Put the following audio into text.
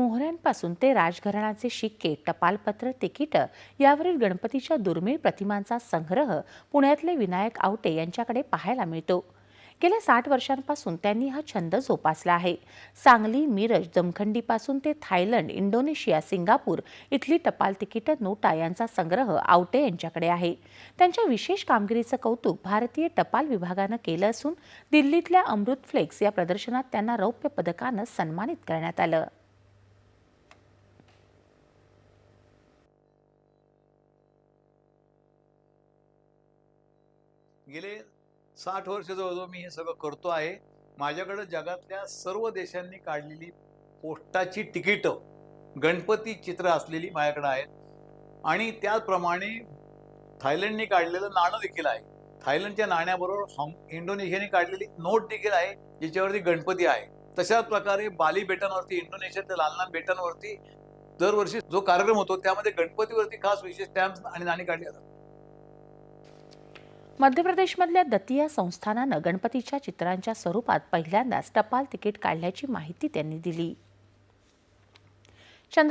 मोहऱ्यांपासून ते राजघराण्याचे शिक्के टपालपत्र तिकीटं यावरील गणपतीच्या दुर्मिळ प्रतिमांचा संग्रह पुण्यातले विनायक आवटे यांच्याकडे पाहायला मिळतो. गेल्या साठ वर्षांपासून त्यांनी हा छंद जोपासला आहे. सांगली मिरज जमखंडीपासून ते थायलंड इंडोनेशिया सिंगापूर इथली टपाल तिकीटं नोटा यांचा संग्रह आवटे यांच्याकडे आहे. त्यांच्या विशेष कामगिरीचं कौतुक भारतीय टपाल विभागानं केलं असून दिल्लीतल्या अमृत फ्लेक्स या प्रदर्शनात त्यांना रौप्य पदकानं सन्मानित करण्यात आलं. गेले साठ वर्ष जवळजवळ मी हे सगळं करतो आहे. माझ्याकडे जगातल्या सर्व देशांनी काढलेली पोस्टाची तिकीटं गणपती चित्र असलेली माझ्याकडे आहेत. आणि त्याचप्रमाणे थायलंडने काढलेलं नाणं देखील आहे. थायलंडच्या नाण्याबरोबर हॉंग इंडोनेशियाने काढलेली नोट देखील आहे ज्याच्यावरती गणपती आहे. तशाच प्रकारे बाली बेटांवरती इंडोनेशियातल्या लालनाम बेटांवरती दरवर्षी जो कार्यक्रम होतो त्यामध्ये गणपतीवरती खास विशेष स्टॅम्प आणि नाणी काढली जातात. मध्य प्रदेशमधल्या दतिया संस्थानानं गणपतीच्या चित्रांच्या स्वरूपात पहिल्यांदाच टपाल तिकीट काढल्याची माहिती त्यांनी दिली. चंद्र